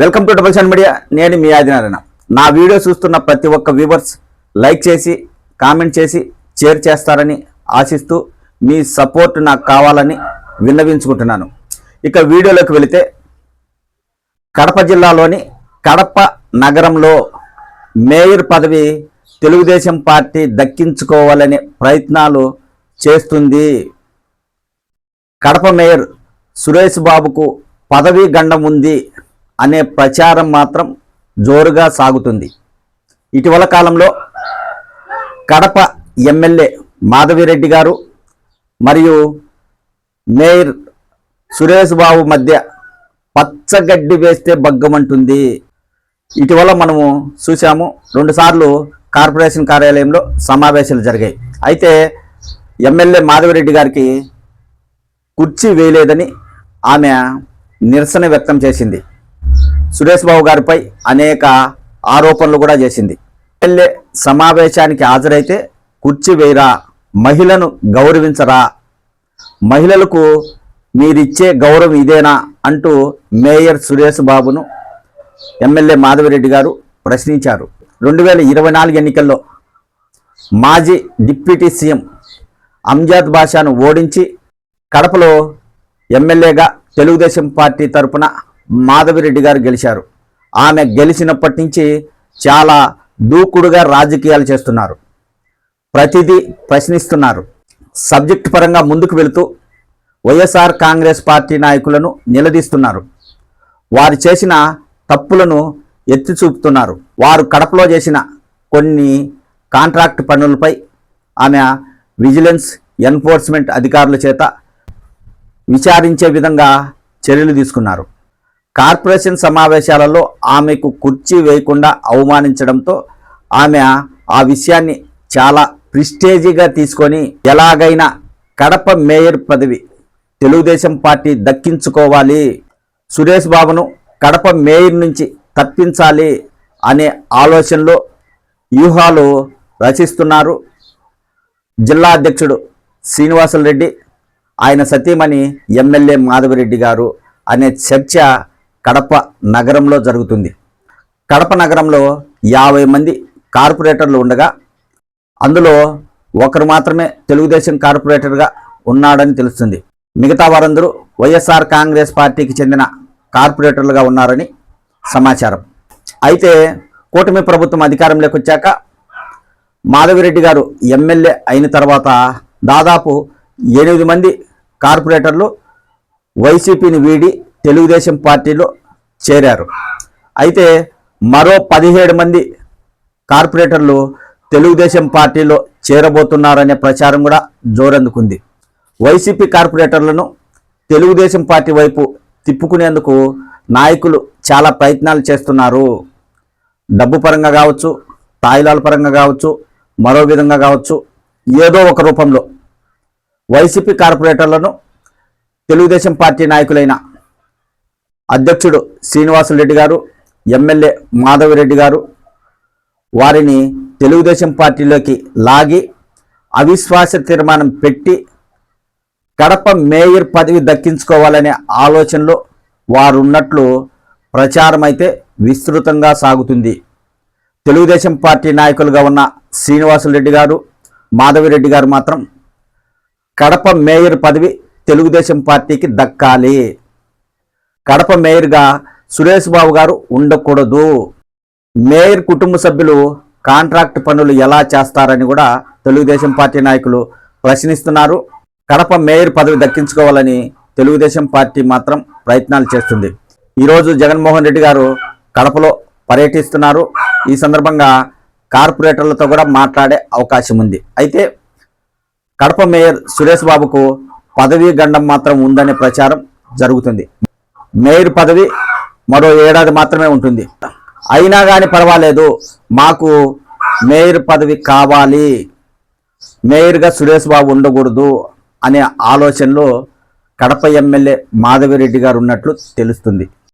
Welcome to double media. నేను మీ ఆదినారాయణ. నా వీడియో చూస్తున్న ప్రతి ఒక్క వ్యూవర్స్ లైక్ చేసి కామెంట్ చేసి షేర్ చేస్తారని ఆశిస్తూ మీ సపోర్ట్ నాకు కావాలని విన్నవించుకుంటున్నాను. ఇక వీడియోలోకి వెళితే కడప జిల్లాలోని కడప నగరంలో మేయర్ పదవి తెలుగుదేశం పార్టీ దక్కించుకోవాలనే ప్రయత్నాలు చేస్తుంది. కడప మేయర్ సురేష్ బాబుకు పదవీ గండం ఉంది. అనే ప్రచారం మాత్రం జోరుగా సాగుతుంది. ఇటీవల కాలంలో కడప ఎమ్మెల్యే మాధవిరెడ్డి గారు మరియు మేయర్ సురేష్ బాబు మధ్య పచ్చగడ్డి వేస్తే బగ్గమంటుంది ఇటీవల మనము చూసాము రెండుసార్లు కార్పొరేషన్ కార్యాలయంలో సమావేశాలు జరిగాయి. అయితే ఎమ్మెల్యే మాధవిరెడ్డి గారికి కుర్చీ వేయలేదని ఆమె నిరసన వ్యక్తం చేసింది. సురేష్ బాబు గారిపై అనేక ఆరోపణలు కూడా చేసింది. ఎమ్మెల్యే సమావేశానికి హాజరైతే కుర్చీ వేయరా మహిళను గౌరవించరా మహిళలకు మీరిచ్చే గౌరవం ఇదేనా అంటూ మేయర్ సురేష్ బాబును ఎమ్మెల్యే మాధవిరెడ్డి గారు ప్రశ్నించారు. రెండు వేల ఇరవై నాలుగు ఎన్నికల్లో మాజీ డిప్యూటీ సీఎం అంజాద్ బాషాను ఓడించి కడపలో ఎమ్మెల్యేగా తెలుగుదేశం పార్టీ తరపున మాధవిరెడ్డి గారు గెలిచారు. ఆమె గెలిచినప్పటి నుంచి చాలా దూకుడుగా రాజకీయాలు చేస్తున్నారు. ప్రతిదీ ప్రశ్నిస్తున్నారు. సబ్జెక్ట్ పరంగా ముందుకు వెళుతూ వైఎస్ఆర్ కాంగ్రెస్ పార్టీ నాయకులను నిలదీస్తున్నారు. వారు చేసిన తప్పులను ఎత్తి చూపుతున్నారు. వారు కడపలో చేసిన కొన్ని కాంట్రాక్ట్ పనులపై ఆమె విజిలెన్స్ ఎన్ఫోర్స్మెంట్ అధికారుల చేత విచారించే విధంగా చర్యలు తీసుకున్నారు. కార్పొరేషన్ సమావేశాలలో ఆమెకు కుర్చీ వేయకుండా అవమానించడంతో ఆమె ఆ విషయాన్ని చాలా ప్రిస్టేజీగా తీసుకొని ఎలాగైనా కడప మేయర్ పదవి తెలుగుదేశం పార్టీ దక్కించుకోవాలి. సురేష్ బాబును కడప మేయర్ నుంచి తప్పించాలి అనే ఆలోచనలో వ్యూహాలు రచిస్తున్నారు. జిల్లా అధ్యక్షుడు శ్రీనివాసులరెడ్డి ఆయన సతీమణి ఎమ్మెల్యే మాధవరెడ్డి గారు అనే చర్చ కడప నగరంలో జరుగుతుంది. కడప నగరంలో యాభై మంది కార్పొరేటర్లు ఉండగా అందులో ఒకరు మాత్రమే తెలుగుదేశం కార్పొరేటర్గా ఉన్నాడని తెలుస్తుంది. మిగతా వారందరూ వైఎస్ఆర్ కాంగ్రెస్ పార్టీకి చెందిన కార్పొరేటర్లుగా ఉన్నారని సమాచారం. అయితే కూటమి ప్రభుత్వం అధికారంలోకి వచ్చాక మాధవిరెడ్డి గారు ఎమ్మెల్యే అయిన తర్వాత దాదాపు ఎనిమిది మంది కార్పొరేటర్లు వైసీపీని వీడి తెలుగుదేశం పార్టీలో చేరారు. అయితే మరో పదిహేడు మంది కార్పొరేటర్లు తెలుగుదేశం పార్టీలో చేరబోతున్నారనే ప్రచారం కూడా జోరందుకుంది. వైసీపీ కార్పొరేటర్లను తెలుగుదేశం పార్టీ వైపు తిప్పుకునేందుకు నాయకులు చాలా ప్రయత్నాలు చేస్తున్నారు. డబ్బు పరంగా కావచ్చు తాయిలాల పరంగా కావచ్చు మరో విధంగా కావచ్చు ఏదో ఒక రూపంలో వైసీపీ కార్పొరేటర్లను తెలుగుదేశం పార్టీ నాయకులైన అధ్యక్షుడు శ్రీనివాసులరెడ్డి గారు ఎమ్మెల్యే మాధవిరెడ్డి గారు వారిని తెలుగుదేశం పార్టీలోకి లాగి అవిశ్వాస తీర్మానం పెట్టి కడప మేయర్ పదవి దక్కించుకోవాలనే ఆలోచనలో వారున్నట్లు ప్రచారం అయితే విస్తృతంగా సాగుతుంది. తెలుగుదేశం పార్టీ నాయకులుగా ఉన్న శ్రీనివాసులరెడ్డి గారు మాధవిరెడ్డి గారు మాత్రం కడప మేయర్ పదవి తెలుగుదేశం పార్టీకి దక్కాలి. కడప మేయర్గా సురేష్ బాబు గారు ఉండకూడదు. మేయర్ కుటుంబ సభ్యులు కాంట్రాక్ట్ పనులు ఎలా చేస్తారని కూడా తెలుగుదేశం పార్టీ నాయకులు ప్రశ్నిస్తున్నారు. కడప మేయర్ పదవి దక్కించుకోవాలని తెలుగుదేశం పార్టీ మాత్రం ప్రయత్నాలు చేస్తుంది. ఈరోజు జగన్మోహన్ రెడ్డి గారు కడపలో పర్యటిస్తున్నారు. ఈ సందర్భంగా కార్పొరేటర్లతో కూడా మాట్లాడే అవకాశం ఉంది. అయితే కడప మేయర్ సురేష్ బాబుకు పదవీ గండం మాత్రం ఉందనే ప్రచారం జరుగుతుంది. మేయర్ పదవి మరో ఏడాది మాత్రమే ఉంటుంది. అయినా కానీ పర్వాలేదు. మాకు మేయర్ పదవి కావాలి. మేయర్గా సురేష్ బాబు ఉండకూడదు అనే ఆలోచనలో కడప ఎమ్మెల్యే మాధవిరెడ్డి గారు ఉన్నట్లు తెలుస్తుంది.